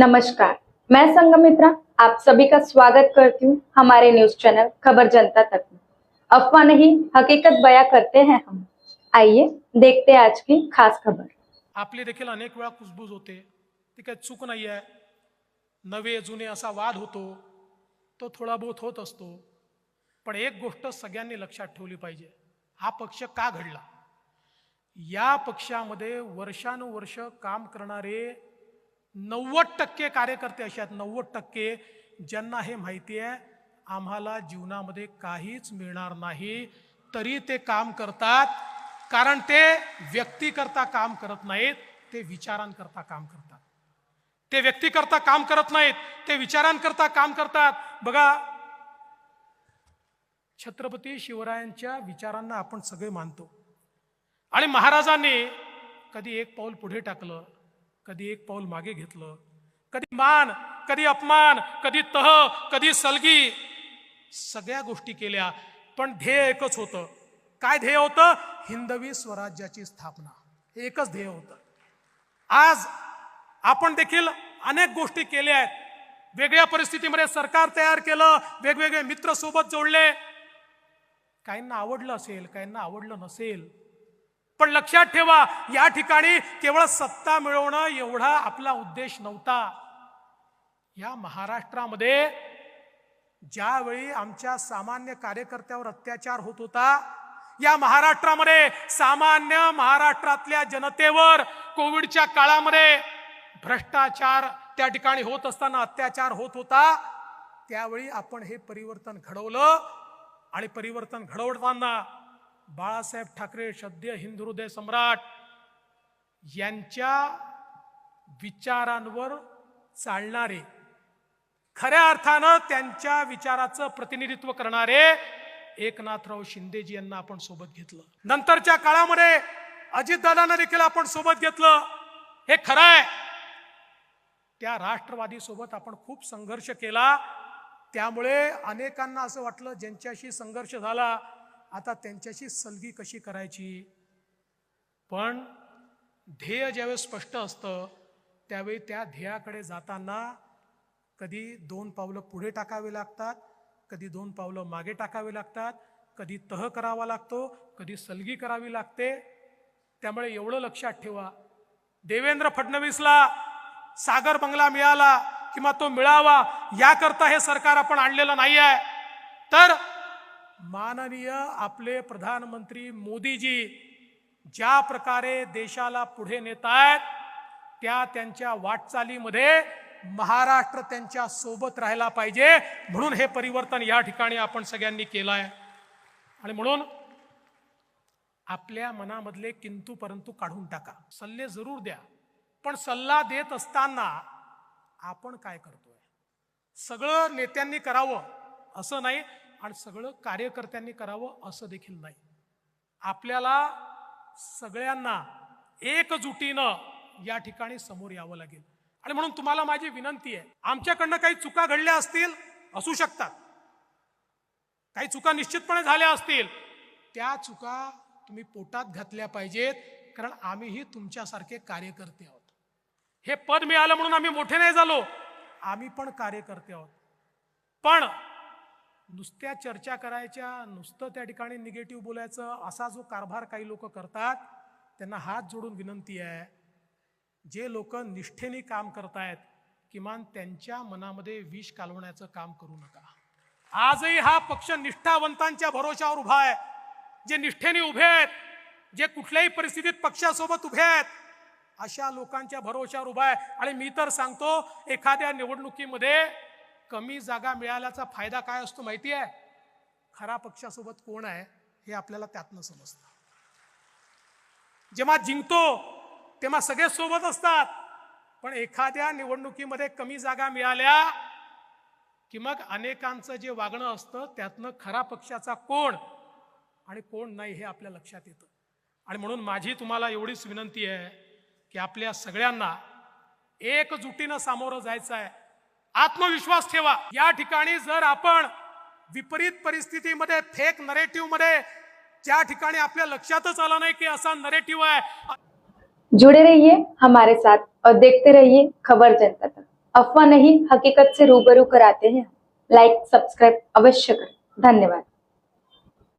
नमस्कार, मैं संगमित्रा आप सभी का स्वागत करती हूँ हमारे न्यूज़ चैनल खबर जनता तक में। अफवाह नहीं, हकीकत बयां करते हैं हम। आइए, देखते हैं आज की खास खबर। आपली देखील अनेक वेळा कुजबूज होते ती काही चूक नाही आहे नवे, जुने असा वाद होतो तो थोडा बहुत होत असतो। पण एक गोष्ट लक्षात ठेवली पाहिजे, हा पक्ष का घडला? या पक्षामध्ये वर्षानुवर्ष काम करणारे नव्वद टक्के कार्यकर्ते असे आहेत. नव्वद टक्के ज्यांना हे माहिती आहे आम्हाला जीवनामध्ये काहीच मिळणार नाही. तरी ते काम करतात कारण ते व्यक्तीकरता काम करत नाहीत ते विचारांकरता काम करतात. ते व्यक्तीकरता काम करत नाहीत ते विचारांकरता काम करतात. बघा छत्रपती शिवरायांच्या विचारांना आपण सगळे मानतो. आणि महाराजांनी कधी एक पाऊल पुढे टाकलं कधी एक पाऊल मागे घेतलं कधी मान कधी अपमान कधी तह कधी सलगी सगळ्या गोष्टी केल्या पण ध्येय एकच होतं. काय ध्येय होतं? हिंदवी स्वराज्याची स्थापना. एकच ध्येय होतं. आज आपण देखील अनेक गोष्टी केल्या आहेत. वेगळ्या परिस्थितीमध्ये सरकार तयार केलं वेगवेगळे मित्र सोबत जोडले. काहींना आवडलं असेल काहींना आवडलं नसेल पण लक्षात ठेवा या ठिकाणी केवळ सत्ता मिळवणं एवढा आपला उद्देश नव्हता. या महाराष्ट्रामध्ये ज्यावेळी आमच्या सामान्य कार्यकर्त्यावर अत्याचार होत होता या महाराष्ट्रामध्ये सामान्य महाराष्ट्रातल्या जनतेवर कोविडच्या काळामध्ये भ्रष्टाचार त्या ठिकाणी होत असताना अत्याचार होत होता त्यावेळी आपण हे परिवर्तन घडवलं आणि परिवर्तन घडवताना बाळासाहेब ठाकरे सद्य हिंदू हृदय सम्राट यांच्या विचारांवर चालणारे खऱ्या अर्थानं त्यांच्या विचाराचं प्रतिनिधित्व करणारे एकनाथराव शिंदेजी यांना आपण सोबत घेतलं. नंतरच्या काळामध्ये अजितदादांना देखील आपण सोबत घेतलं. हे खरं आहे. त्या राष्ट्रवादी सोबत आपण खूप संघर्ष केला. त्यामुळे अनेकांना असं वाटलं ज्यांच्याशी संघर्ष झाला आता त्यांच्याशी सलगी कशी करायची? पण ध्येय ज्यावेळेस स्पष्ट असतं त्यावेळी त्या ध्येयाकडे जाताना कधी दोन पावलं पुढे टाकावे लागतात कधी दोन पावलं मागे टाकावे लागतात कधी तह करावा लागतो कधी सलगी करावी लागते. त्यामुळे एवढं लक्षात ठेवा. देवेंद्र फडणवीसला सागर बंगला मिळाला किंवा तो मिळावा याकरता हे सरकार आपण आणलेलं नाही आहे तर माननीय आपले प्रधानमंत्री मोदीजी ज्या प्रकारे देशाला पुढे नेत आहेत त्या त्यांच्या वाटचालीमध्ये महाराष्ट्र त्यांच्यासोबत राहायला पाहिजे म्हणून हे परिवर्तन या ठिकाणी आपण सगळ्यांनी केलं आहे आणि म्हणून आपल्या मनामधले किंतू परंतु काढून टाका. सल्ले जरूर द्या. पण सल्ला देत असताना आपण काय करतोय? सगळं नेत्यांनी करावं असं नाही आणि सगळं कार्यकर्त्यांनी करावं असं देखील नाही. आपल्याला सगळ्यांना एकजुटीनं या ठिकाणी समोर यावं लागेल. आणि म्हणून तुम्हाला माझी विनंती आहे आमच्याकडनं काही चुका घडल्या असतील असू शकतात. काही चुका निश्चितपणे झाल्या असतील त्या चुका तुम्ही पोटात घातल्या पाहिजेत कारण आम्हीही तुमच्यासारखे कार्यकर्ते आहोत. हे पद मिळालं म्हणून आम्ही मोठे नाही झालो आम्ही पण कार्यकर्ते आहोत. पण नुसत्या चर्चा करायच्या नुसतं त्या ठिकाणी निगेटिव्ह बोलायचं असा जो कारभार काही लोक करतात त्यांना हात जोडून विनंती आहे जे लोक निष्ठेने काम करतायत किमान त्यांच्या मनामध्ये विष कालवण्याचं काम करू नका. आजही हा पक्ष निष्ठावंतांच्या भरोशावर उभा आहे जे निष्ठेने उभे आहेत जे कुठल्याही परिस्थितीत पक्षासोबत उभे आहेत अशा लोकांच्या भरोशावर उभा आहे. आणि मी तर सांगतो एखाद्या निवडणुकीमध्ये कमी जागा मिळाल्याचा फायदा काय असतो माहिती आहे खरा पक्षासोबत कोण आहे हे आपल्याला त्यातनं समजतं. जेव्हा जिंकतो तेव्हा सगळे सोबत असतात. पण एखाद्या निवडणुकीमध्ये कमी जागा मिळाल्या की मग अनेकांचं जे वागणं असतं त्यातनं खरा पक्षाचा कोण आणि कोण नाही हे आपल्या लक्षात येतं. आणि म्हणून माझी तुम्हाला एवढीच विनंती आहे की आपल्या सगळ्यांना एकजुटीनं सामोरं जायचं आहे. आत्मविश्वास ठेवा. या ठिकाणी जर आपण विपरीत परिस्थितीमध्ये फेक नरेटिव्हमध्ये ज्या ठिकाणी आपल्या लक्षातच आलं नाही की असा नरेटिव्ह आहे. जुड़े रहिए हमारे साथ और देखते रहिए खबर जनता तक. अफवाह नहीं हकीकत से रूबरू कराते हैं लाइक सब्सक्राइब अवश्य करें. धन्यवाद.